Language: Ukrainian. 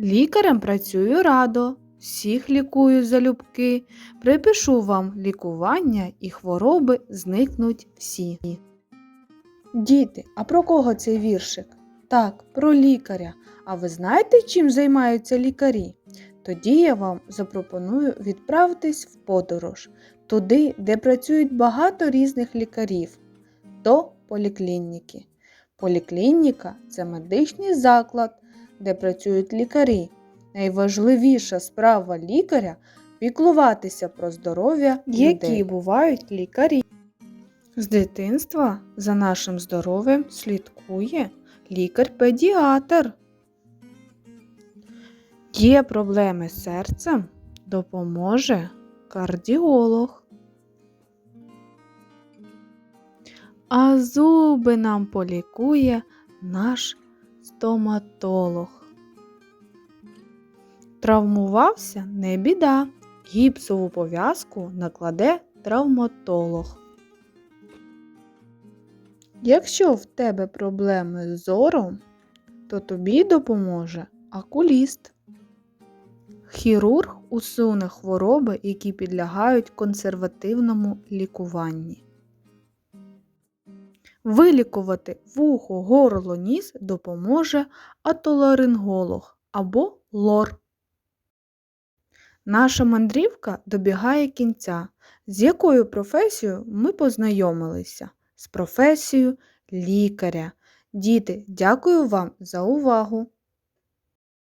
Лікарем працюю радо, всіх лікую залюбки, припишу вам лікування і хвороби зникнуть всі. Діти, а про кого цей віршик? Так, про лікаря. А ви знаєте, чим займаються лікарі? Тоді я вам запропоную відправитись в подорож туди, де працюють багато різних лікарів, до поліклініки. Поліклініка це медичний заклад, де працюють лікарі. Найважливіша справа лікаря піклуватися про здоров'я Які людей. бувають лікарі. З дитинства за нашим здоров'ям слідкує лікар-педіатр. Є проблеми з серцем, допоможе кардіолог. А зуби нам полікує наш стоматолог. Травмувався не біда. Гіпсову пов'язку накладе травматолог. Якщо в тебе проблеми з зором, то тобі допоможе окуліст. Хірург усуне хвороби, які підлягають консервативному лікуванні. Вилікувати вухо, горло, ніс допоможе атоларинголог або лор. Наша мандрівка добігає кінця. З якою професією ми познайомилися? З професією лікаря. Діти, дякую вам за увагу!